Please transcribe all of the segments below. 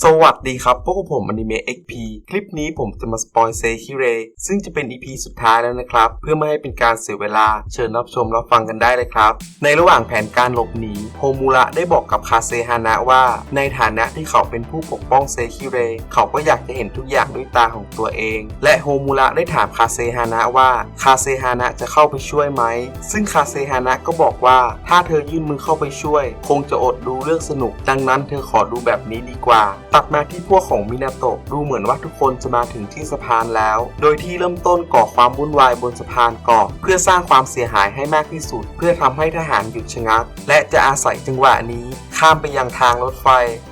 สวัสดีครับ พวกบผมอนิเมะ XP คลิปนี้ผมจะมาสปอยเซคิเรซึ่งจะเป็น EP สุดท้ายแล้วนะครับ เพื่อไม่ให้เป็นการเสียเวลา เชิญรับชมรับฟังกันได้เลยครับ ในระหว่างแผนการหลบหนีโฮมูระได้บอกกับคาเซฮานะว่า ในฐานะที่เขาเป็นผู้ปกป้องเซคิเรเขาก็อยากจะเห็นทุกอย่างด้วยตาของตัวเอง และโฮมูระได้ถามคาเซฮานะว่าคาเซฮานะจะเข้าไปช่วยไหม ซึ่งคาเซฮานะก็บอกว่าถ้าเธอยื่นมือเข้าไปช่วย คงจะอดดูเรื่องสนุก ดังนั้นเธอขอดูแบบนี้ดีกว่า ตัดมาที่พวกของมินาโตะดูเหมือนว่าทุกคนจะมาถึงที่สะพานแล้ว โดยที่เริ่มต้นก่อความวุ่นวายบนสะพานก่อนเพื่อสร้างความเสียหายให้มากที่สุด เพื่อทำให้ทหารหยุดชะงัก และจะอาศัยจังหวะนี้ ข้ามไปยังทางรถไฟ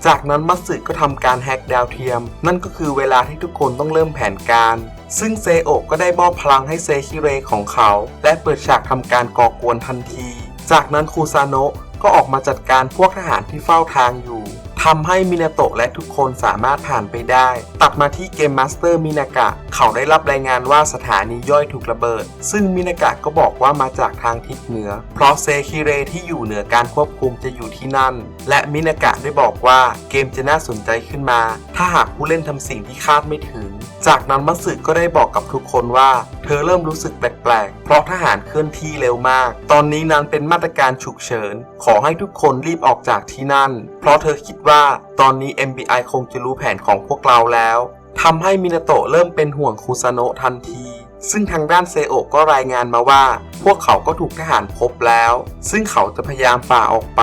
จากนั้นมัตสึก็ทำการแฮกดาวเทียม นั่นก็คือเวลาที่ทุกคนต้องเริ่มแผนการซึ่งเซโอะก็ได้มอบพลังให้เซคิเรของเขา และเปิดฉากทำการก่อกวนทันที จากนั้นคูซาโนะก็ออกมาจัดการพวกทหารที่เฝ้าทางอยู่ ทำให้มินาโตะและทุกคนสามารถผ่านไปได้ ตัดมาที่เกมมาสเตอร์มินากะ เขาได้รับรายงานว่าสถานีย่อยถูกระเบิด ซึ่งมินากะก็บอกว่ามาจากทางทิศเหนือ เพราะเซคิเรที่อยู่เหนือการควบคุมจะอยู่ที่นั่น และมินากะได้บอกว่าเกมจะน่าสนใจขึ้นมา ถ้าหากผู้เล่นทำสิ่งที่คาดไม่ถึง จากนั้นมัตสึก็ได้บอกกับทุกคนว่า ธอเริ่มรู้สึกแปลกๆ เพราะทหารเคลื่อนที่เร็วมาก ตอนนี้นั้นเป็นมาตรการฉุกเฉิน ขอให้ทุกคนรีบออกจากที่นั่น เพราะเธอคิดว่าตอนนี้ MBI คงจะรู้แผนของพวกเราแล้ว ทำให้มินาโตะเริ่มเป็นห่วงคุซาโนะทันที ซึ่งทางด้านเซโอก็รายงานมาว่า พวกเขาก็ถูกทหารพบแล้ว ซึ่งเขาจะพยายามฝ่าออกไป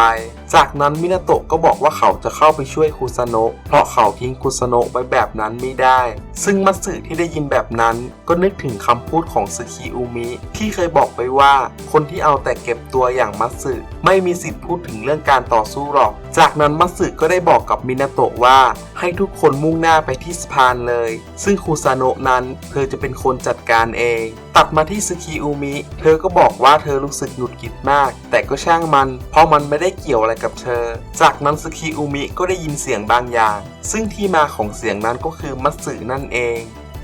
จากนั้นมินาโตะก็บอกว่าเขาจะเข้าไปช่วยคุซาโนะเพราะเขาทิ้งคุซาโนะไว้แบบนั้นไม่ได้ ซึ่งมัตสึที่ได้ยินแบบนั้นก็นึกถึงคำพูดของสึคิอุมิที่เคยบอกไปว่า คนที่เอาแต่เก็บตัวอย่างมัตสึไม่มีสิทธิ์พูดถึงเรื่องการต่อสู้หรอก จากนั้นมัตสึก็ได้บอกกับมินาโตะว่าให้ทุกคนมุ่งหน้าไปที่สะพานเลย ซึ่งคุซาโนะนั้นเธอจะเป็นคนจัดการเอง ตัดมาที่สึคิอุมิ เธอก็บอกว่าเธอรู้สึกหงุดหงิดมาก แต่ก็ช่างมัน เพราะมันไม่ได้เกี่ยวอะไรกับเธอ จากนั้นสึคิอุมิก็ได้ยินเสียงบางอย่าง ซึ่งที่มาของเสียงนั้นก็คือมัตสึนั่นเอง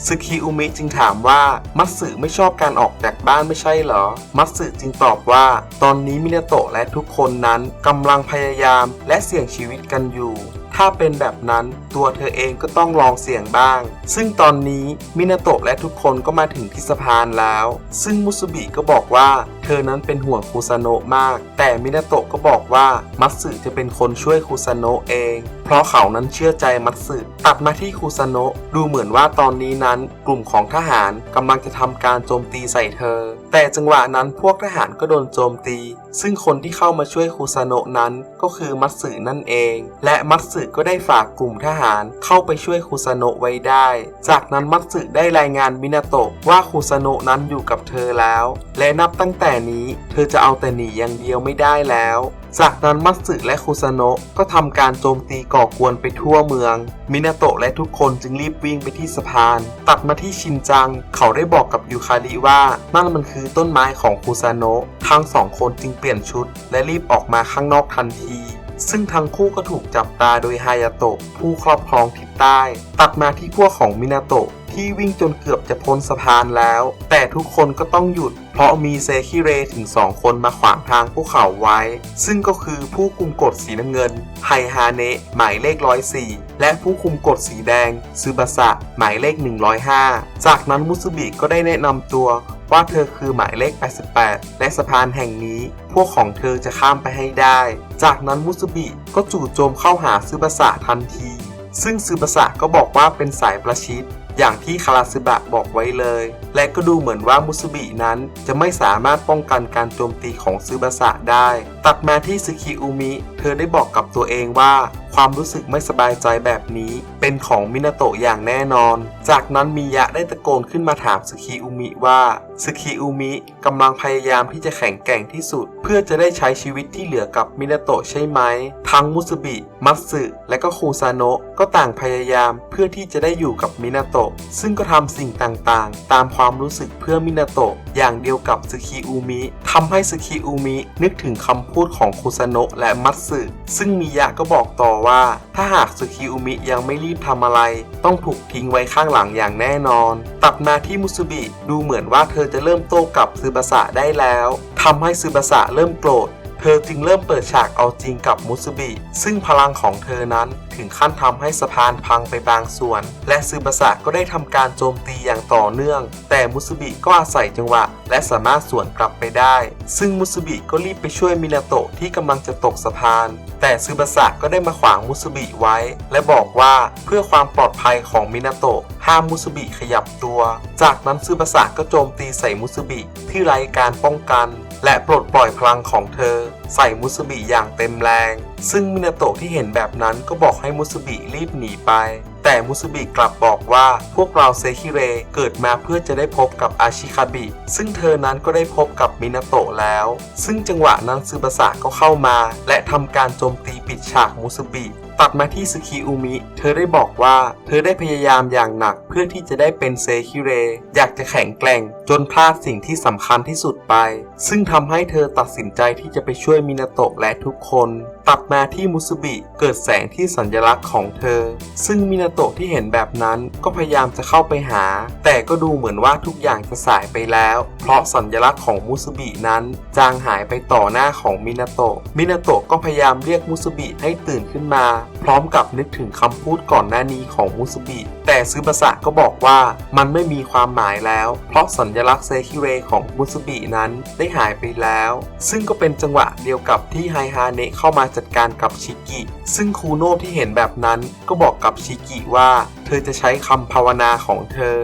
สึคิอุมิจึงถามว่ามัตสึไม่ชอบการออกจากบ้านไม่ใช่เหรอ มัตสึจึงตอบว่า ตอนนี้มินาโตะและทุกคนนั้นกำลังพยายามและเสี่ยงชีวิตกันอยู่ ถ้าเป็นแบบนั้นตัวเธอเองก็ต้องลองเสี่ยงบ้าง ซึ่งตอนนี้มินาโตะและทุกคนก็มาถึงที่สะพานแล้ว ซึ่งมุสุบิก็บอกว่าเธอนั้นเป็นห่วงคุซาโนะมาก แต่มินาโตะก็บอกว่ามัตสึจะเป็นคนช่วยคุซาโนะเอง เพราะเขานั้นเชื่อใจมัตสึตัดมาที่คุซาโนะดูเหมือนว่าตอนนี้นั้นกลุ่มของทหารกำลังจะทำการโจมตีใส่เธอ แต่จังหวะนั้นพวกทหารก็โดนโจมตี ซึ่งคนที่เข้ามาช่วยคุซาโนะนั้นก็คือมัตสึนั่นเอง และมัตสึก็ได้ฝากกลุ่มทหารเข้าไปช่วยคุซาโนะไว้ได้ จากนั้นมัตสึได้รายงานมินาโตะว่าคุซาโนะนั้นอยู่กับเธอแล้ว และนับตั้งแต่นี้เธอจะเอาแต่หนีอย่างเดียวไม่ได้แล้ว จากนั้นมัตสึและคุซโนะก็ทำการโจมตีก่อกวนไปทั่วเมือง มินาโตะและทุกคนจึงรีบวิ่งไปที่สะพาน ตัดมาที่ชินจัง เขาได้บอกกับยูคาริว่านั่นมันคือต้นไม้ของคุซโนะทั้งสองคนจึงเปลี่ยนชุด และรีบออกมาข้างนอกทันทีซึ่งทั้งคู่ก็ถูกจับตาโดยฮายาโตะผู้ครอบครองทิศใต้ ตัดมาที่พวกของมินาโตะ ที่วิ่งจนเกือบจะพ้นสะพานแล้ว แต่ทุกคนก็ต้องหยุด เพราะมีเซคิเรถึงสองคนมาขวางทางพวกเขาไว้ ซึ่งก็คือผู้คุมกฎสีน้ำเงินไฮฮาเนะหมายเลข 104 และผู้คุมกฎสีแดงซึบาสะหมายเลข 105 จากนั้นมุสบิก็ได้แนะนำตัวว่าเธอคือหมายเลข 88 และสะพานแห่งนี้ พวกของเธอจะข้ามไปให้ได้ จากนั้นมุสบิก็จู่โจมเข้าหาซึบาสะทันที ซึ่งซึบาสะก็บอกว่าเป็นสายประชิด อย่างที่คาราซึบะบอกไว้เลย และก็ดูเหมือนว่ามุสบินั้นจะไม่สามารถป้องกันการโจมตีของซึบาสะได้ ตัดมาที่ซึคิอุมิ เธอได้บอกกับตัวเองว่า ความรู้สึกไม่สบายใจแบบนี้ เป็นของมินาโตะอย่างแน่นอน จากนั้นมิยะได้ตะโกนขึ้นมาถามซึคิอุมิว่าซึคิอุมิกำลังพยายามที่จะแข็งแกร่งที่สุด เพื่อจะได้ใช้ชีวิตที่เหลือกับมินาโตะใช่ไหม ทั้งมุสบิ มัตสึและก็คูซาโนะก็ต่างพยายามเพื่อที่จะได้อยู่กับมินาโตะซึ่งก็ทำสิ่งต่างๆ ตามความรู้สึกเพื่อมินาโตะอย่างเดียวกับซึคิอุมิทำให้ซึคิอุมินึกถึงคำพูดของคูซาโนะและมัตสึซึ่งมิยะก็บอกต่อว่า ถ้าหากซึคิอุมิยังไม่รีบทำอะไร ต้องถูกทิ้งไว้ข้างหลังอย่างแน่นอน ตัดมาที่มุสบิดูเหมือนว่าเธอจะเริ่มโต้กลับซึบาสะได้แล้วทำให้ซึบาสะเริ่มโกรธ เธอจึงเริ่มเปิดฉากเอาจริงกับมุสบิ ซึ่งพลังของเธอนั้นถึงขั้นทำให้สะพานพังไปบางส่วน และซึบาสะก็ได้ทำการโจมตีอย่างต่อเนื่อง แต่มุสบิก็อาศัยจังหวะ และสามารถสวนกลับไปได้ ซึ่งมุสบิก็รีบไปช่วยมินาโตะที่กำลังจะตกสะพาน แต่ซึบาสะก็ได้มาขวางมุสบิไว้ และบอกว่าเพื่อความปลอดภัยของมินาโตะห้ามมุสบิขยับตัว จากนั้นซึบาสะก็โจมตีใส่มุสบิที่ไร้การป้องกัน และปลดปล่อยพลังของเธอ ใส่มุสบิอย่างเต็มแรง ซึ่งมินาโตะที่เห็นแบบนั้นก็บอกให้มุสบิรีบหนีไป แต่มุสบิกลับบอกว่าพวกเราเซคิเรเกิดมาเพื่อจะได้พบกับอาชิคาบิ ซึ่งเธอนั้นก็ได้พบกับมินาโตะแล้ว ซึ่งจังหวะนั้นซึบาสะก็เข้ามา และทำการโจมตีปิดฉากมุสบิตัดมาที่สกิอุมิ เธอได้บอกว่า เธอได้พยายามอย่างหนักเพื่อที่จะได้เป็นเซคิเร อยากจะแข็งแกร่ง จนพลาดสิ่งที่สำคัญที่สุดไป ซึ่งทำให้เธอตัดสินใจที่จะไปช่วยมินาโตะและทุกคน ตัดมาที่มุสบิเกิดแสงที่สัญลักษณ์ของเธอ ซึ่งมินาโตะที่เห็นแบบนั้นก็พยายามจะเข้าไปหา แต่ก็ดูเหมือนว่าทุกอย่างจะสายไปแล้ว เพราะสัญลักษณ์ของมุสบินั้นจางหายไปต่อหน้าของมินาโตะมินาโตะก็พยายามเรียกมุสบิให้ตื่นขึ้นมาพร้อมกับนึกถึงคำพูดก่อนหน้านี้ของมุสบิแต่ซึบาสะก็บอกว่ามันไม่มีความหมายแล้ว เพราะสัญลักษณ์เซคิเรของมุสบินั้นได้หายไปแล้ว ซึ่งก็เป็นจังหวะเดียวกับที่ไฮฮาเนะเข้ามาจัดการกับชิกิ ซึ่งคูโน่ที่เห็นแบบนั้นก็บอกกับชิกิว่า เธอจะใช้คำภาวนาของเธอ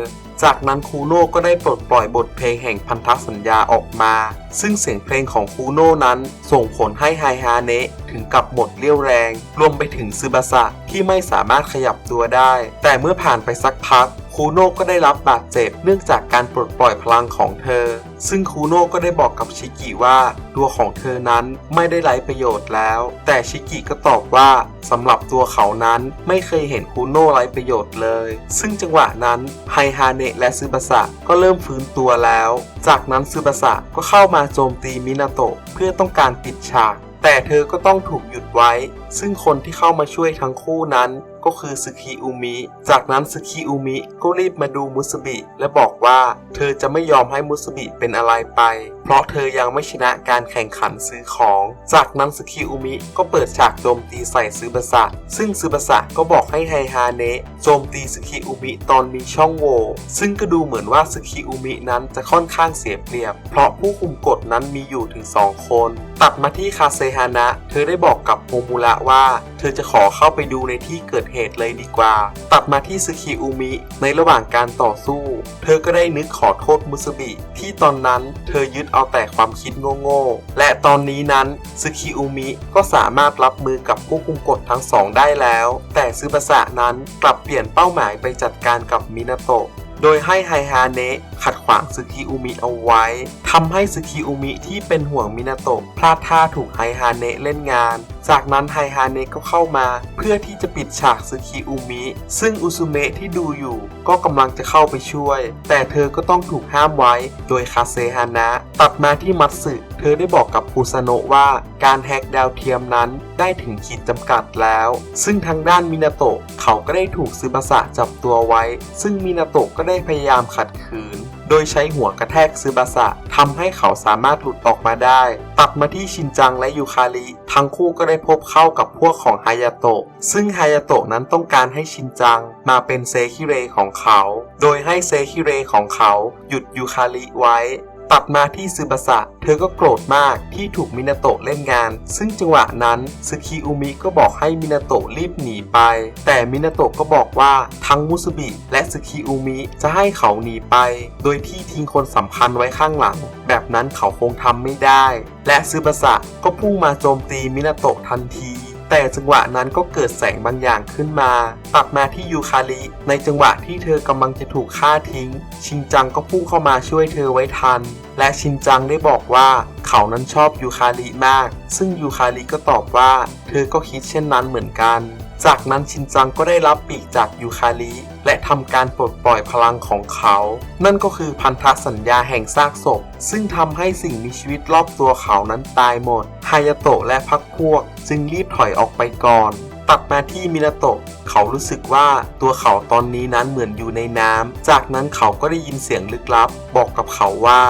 จากนั้นคูโน่ก็ได้ปลดปล่อยบทเพลงแห่งพันธสัญญาออกมา ซึ่งเสียงเพลงของคูโน่นั้นส่งผลให้ไฮฮาเนะถึงกับหมดเรี่ยวแรง รวมไปถึงซึบาสะที่ไม่สามารถขยับตัวได้ แต่เมื่อผ่านไปสักพัก คูโน่ก็ได้รับบาดเจ็บเนื่องจากการปลดปล่อยพลังของเธอ ซึ่งคูโน่ก็ได้บอกกับชิกิว่าตัวของเธอนั้นไม่ได้ไร้ประโยชน์แล้ว แต่ชิกิก็ตอบว่าสำหรับตัวเขานั้นไม่เคยเห็นคูโน่ไร้ประโยชน์เลย ซึ่งจังหวะนั้นไฮฮาเนะและซึบาสะก็เริ่มฟื้นตัวแล้ว จากนั้นซึบาสะก็เข้ามาโจมตีมินาโตะเพื่อต้องการปิดฉากแต่เธอก็ต้องถูกหยุดไว้ ซึ่งคนที่เข้ามาช่วยทั้งคู่นั้น ก็คือสึคิอุมิ จากนั้นสึคิอุมิก็รีบมาดูมุสบิ และบอกว่าเธอจะไม่ยอมให้มุสบิเป็นอะไรไป เพราะเธอยังไม่ชนะการแข่งขันซื้อของ จากนั้นสึคิอุมิก็เปิดฉากโจมตีใส่ซึบาสะ ซึ่งซึบาสะก็บอกให้ไฮฮาเนะโจมตีสึคิอุมิตอนมีช่องโหว่ซึ่งก็ดูเหมือนว่าสึคิอุมินั้นจะค่อนข้างเสียเปรียบ เพราะผู้คุมกฎนั้นมีอยู่ถึงสองคน ตัดมาที่คาเซฮานะ เธอได้บอกกับโมมูระว่าเธอจะขอเข้าไปดูในที่เกิดเหตุเลยดีกว่า ตัดมาที่ซึคิอุมิ ในระหว่างการต่อสู้ เธอก็ได้นึกขอโทษมุสบิ ที่ตอนนั้นเธอยึดเอาแต่ความคิดโง่ๆ และตอนนี้นั้นซึคิอุมิก็สามารถรับมือกับผู้คุมกฎทั้งสองได้แล้ว แต่ซึบาสะนั้นกลับเปลี่ยนเป้าหมายไปจัดการกับมินาโตะโดยให้ไฮฮาเนะขัดขวางซึคิอุมิเอาไว้ทำให้ซึคิอุมิที่เป็นห่วงมินาโตะพลาดท่าถูกไฮฮาเนะเล่นงาน จากนั้นไฮฮาเนะก็เข้ามา เพื่อที่จะปิดฉากซึคิอุมิ ซึ่งอุซุเมะที่ดูอยู่ ก็กำลังจะเข้าไปช่วย แต่เธอก็ต้องถูกห้ามไว้โดยคาเซฮานะ ตัดมาที่มัตสึเธอได้บอกกับคุซาโนะว่าการแฮกดาวเทียมนั้นได้ถึงขีดจำกัดแล้ว ซึ่งทางด้านมินาโตะเขาก็ได้ถูกซึบาสะจับตัวไว้ ซึ่งมินาโตะก็ได้พยายามขัดขืน โดยใช้หัวกระแทกซึบาสะทำให้เขาสามารถหลุดออกมาได้ ตัดมาที่ชินจังและยูคาริทั้งคู่ก็ได้พบเข้ากับพวกของฮายาโตะซึ่งฮายาโตะนั้นต้องการให้ชินจังมาเป็นเซคิเรของเขา โดยให้เซคิเรของเขาหยุดยูคาริไว้ ตัดมาที่ซึบาสะ เธอก็โกรธมากที่ถูกมินาโตะเล่นงาน ซึ่งจังหวะนั้นซึคิอุมิก็บอกให้มินาโตะรีบหนีไป แต่มินาโตะก็บอกว่าทั้งมุสบิและซึคิอุมิจะให้เขาหนีไป โดยที่ทิ้งคนสำคัญไว้ข้างหลัง แบบนั้นเขาคงทำไม่ได้ และซึบาสะก็พุ่งมาโจมตีมินาโตะทันทีแต่จังหวะนั้นก็เกิดแสงบางอย่างขึ้นมา ตัดมาที่ยูคาริในจังหวะที่เธอกำลังจะถูกฆ่าทิ้ง ชินจังก็พุ่งเข้ามาช่วยเธอไว้ทัน และชินจังได้บอกว่าเขานั้นชอบยูคาริมาก ซึ่งยูคาริก็ตอบว่า เธอก็คิดเช่นนั้นเหมือนกัน จากนั้นชินจังก็ได้รับปีกจากยูคาริและทำการปลดปล่อยพลังของเขา นั่นก็คือพันธสัญญาแห่งซากศพ ซึ่งทำให้สิ่งมีชีวิตรอบตัวเขานั้นตายหมด ฮายาโตะและพักพวก จึงรีบถอยออกไปก่อนตัดมาที่มินาโตะ เขารู้สึกว่าตัวเขาตอนนี้นั้นเหมือนอยู่ในน้ำจากนั้นเขาก็ได้ยินเสียงลึกลับ บอกกับเขาว่า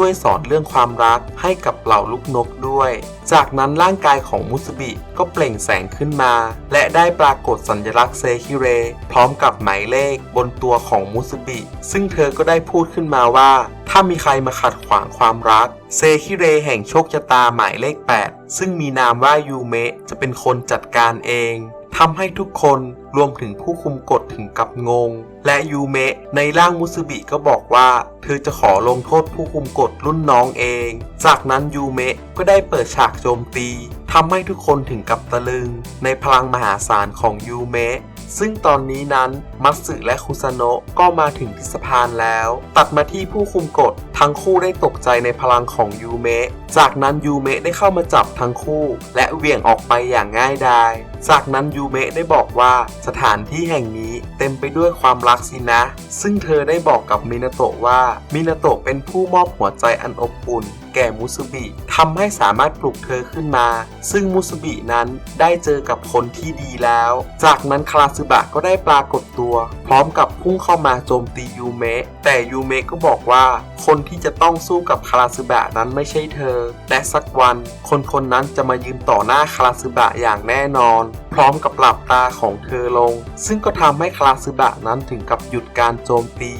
ช่วยสอนเรื่องความรักให้กับเหล่าลูกนกด้วย จากนั้นร่างกายของมุสบิก็เปล่งแสงขึ้นมา และได้ปรากฏสัญลักษณ์เซคิเร พร้อมกับหมายเลขบนตัวของมุสบิ ซึ่งเธอก็ได้พูดขึ้นมาว่า ถ้ามีใครมาขัดขวางความรัก เซคิเรแห่งโชคชะตาหมายเลข 8 ซึ่งมีนามว่ายูเมะจะเป็นคนจัดการเอง ทำให้ทุกคนรวมถึงผู้คุมกฎถึงกับงง และยูเมะในร่างมุสบิก็บอกว่า เธอจะขอลงโทษผู้คุมกฎรุ่นน้องเอง จากนั้นยูเมะก็ได้เปิดฉากโจมตีทำให้ทุกคนถึงกับตะลึง ในพลังมหาศาลของยูเมะซึ่งตอนนี้นั้นมัตสึและคุซาโนะก็มาถึงที่สะพานแล้ว ตัดมาที่ผู้คุมกฎทั้งคู่ได้ตกใจในพลังของยูเมะจากนั้นยูเมะได้เข้ามาจับทั้งคู่ และเหวี่ยงออกไปอย่างง่ายดายจากนั้นยูเมะได้บอกว่าสถานที่แห่งนี้เต็มไปด้วยความรักสินะ ซึ่งเธอได้บอกกับมินาโตะว่ามินาโตะเป็นผู้มอบหัวใจอันอบอุ่นแก่มุสบิทำให้สามารถปลุกเธอขึ้นมา ซึ่งมุสบินั้นได้เจอกับคนที่ดีแล้ว จากนั้นคาราซึบะก็ได้ปรากฏตัว พร้อมกับพุ่งเข้ามาโจมตียูเมะแต่ยูเมะก็บอกว่า คนที่จะต้องสู้กับคาราซึบะนั้นไม่ใช่เธอ และสักวัน คนคนนั้นจะมายืนต่อหน้าคาราซึบะอย่างแน่นอนพร้อมกับหลับตาของเธอลง ซึ่งก็ทำให้คาราซึบะนั้นถึงกับหยุดการโจมตี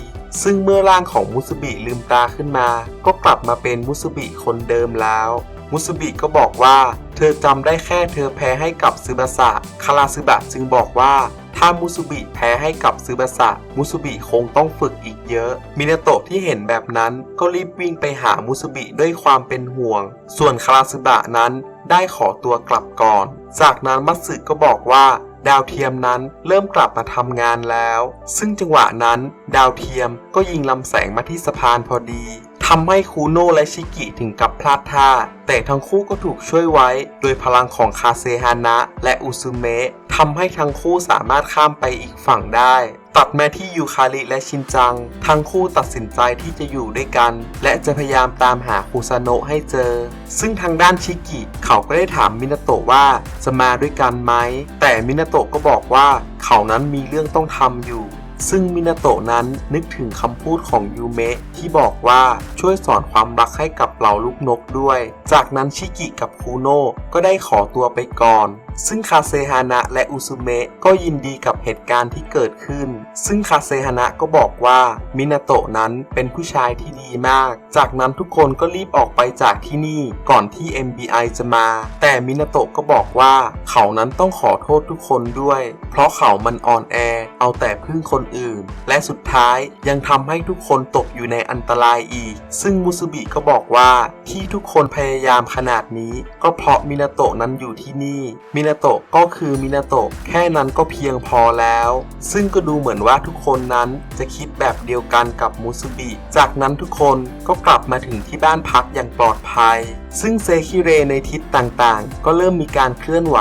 ซึ่งเมื่อร่างของมุสบิลืมตาขึ้นมา ก็กลับมาเป็นมุสบิคนเดิมแล้วมุสบิก็บอกว่า เธอจำได้แค่เธอแพ้ให้กับซึบาสะคาราซึบะจึงบอกว่า ถ้ามุสบิแพ้ให้กับซึบาสะมุสบิคงต้องฝึกอีกเยอะ มินาโตะที่เห็นแบบนั้นก็รีบวิ่งไปหามุสบิด้วยความเป็นห่วง ส่วนคาราซึบะนั้น ได้ขอตัวกลับก่อน จากนั้นมัตสึก็บอกว่า ดาวเทียมนั้นเริ่มกลับมาทำงานแล้ว ซึ่งจังหวะนั้น ดาวเทียมก็ยิงลำแสงมาที่สะพานพอดี ทำให้คูโน่และชิกิถึงกับพลาดท่า แต่ทั้งคู่ก็ถูกช่วยไว้ โดยพลังของคาเซฮานะ และอุซุเมะทำให้ทั้งคู่สามารถข้ามไปอีกฝั่งได้ตัดมาที่ยูคาริและชินจัง ทั้งคู่ตัดสินใจที่จะอยู่ด้วยกัน และจะพยายามตามหาคุซาโนะให้เจอ ซึ่งทางด้านชิกิเขาก็ได้ถามมินาโตะว่าจะมาด้วยกันไหม แต่มินาโตะก็บอกว่าเขานั้นมีเรื่องต้องทำอยู่ ซึ่งมินาโตะนั้นนึกถึงคำพูดของยูเมะที่บอกว่าช่วยสอนความรักให้กับเหล่าลูกนกด้วย จากนั้นชิกิกับคูโน่ก็ได้ขอตัวไปก่อน ซึ่งคาเซฮานะและอุซุเมะก็ยินดีกับเหตุการณ์ที่เกิดขึ้น ซึ่งคาเซฮานะก็บอกว่ามินาโตะนั้นเป็นผู้ชายที่ดีมาก จากนั้นทุกคนก็รีบออกไปจากที่นี่ก่อนที่ MBI จะมา แต่มินาโตะก็บอกว่าเขานั้นต้องขอโทษทุกคนด้วย เพราะเขามันอ่อนแอ เอาแต่พึ่งคนอื่น และสุดท้ายยังทำให้ทุกคนตกอยู่ในอันตรายอีก ซึ่งมุสบิก็บอกว่าที่ทุกคนพยายามขนาดนี้ ก็เพราะมินาโตะนั้นอยู่ที่นี่มินนาโตะก็คือมินาโตะแค่นั้นก็เพียงพอแล้ว ซึ่งก็ดูเหมือนว่าทุกคนนั้นจะคิดแบบเดียวกันกับมุสบิ จากนั้นทุกคนก็กลับมาถึงที่บ้านพักอย่างปลอดภัย ซึ่งเซคิเรในทิศต่างๆ ก็เริ่มมีการเคลื่อนไหว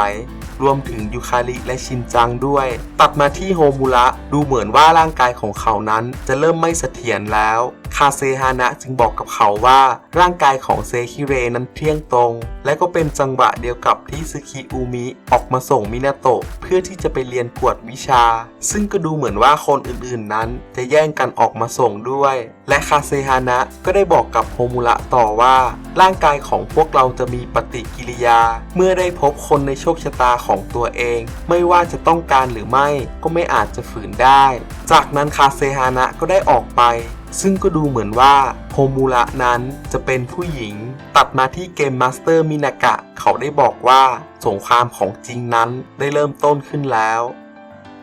รวมถึงยูคาริและชินจังด้วย ตัดมาที่โฮมูระดูเหมือนว่าร่างกายของเขานั้นจะเริ่มไม่เสถียรแล้ว คาเซฮานะจึงบอกกับเขาว่าร่างกายของเซคิเรนั้นเที่ยงตรง และก็เป็นจังหวะเดียวกับที่ซึคิอุมิออกมาส่งมินาโตะเพื่อที่จะไปเรียนกวดวิชา ซึ่งก็ดูเหมือนว่าคนอื่นๆนั้น จะแย่งกันออกมาส่งด้วย และคาเซฮานะก็ได้บอกกับโฮมุระต่อว่า ร่างกายของพวกเราจะมีปฏิกิริยา เมื่อได้พบคนในโชคชะตาของตัวเอง ไม่ว่าจะต้องการหรือไม่ก็ไม่อาจจะฝืนได้ จากนั้นคาเซฮานะก็ได้ออกไป ซึ่งก็ดูเหมือนว่าโฮมูระนั้นจะเป็นผู้หญิง ตัดมาที่เกมมาสเตอร์มินากะ เขาได้บอกว่าสงครามของจริงนั้นได้เริ่มต้นขึ้นแล้ว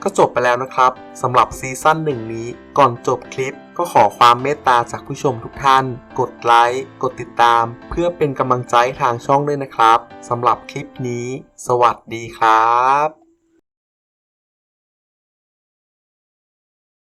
ก็จบไปแล้วนะครับสำหรับซีซั่นหนึ่งนี้ ก่อนจบคลิปก็ขอความเมตตาจากผู้ชมทุกท่าน กดไลค์ กดติดตาม เพื่อเป็นกำลังใจทางช่องด้วยนะครับสำหรับคลิปนี้ สวัสดีครับ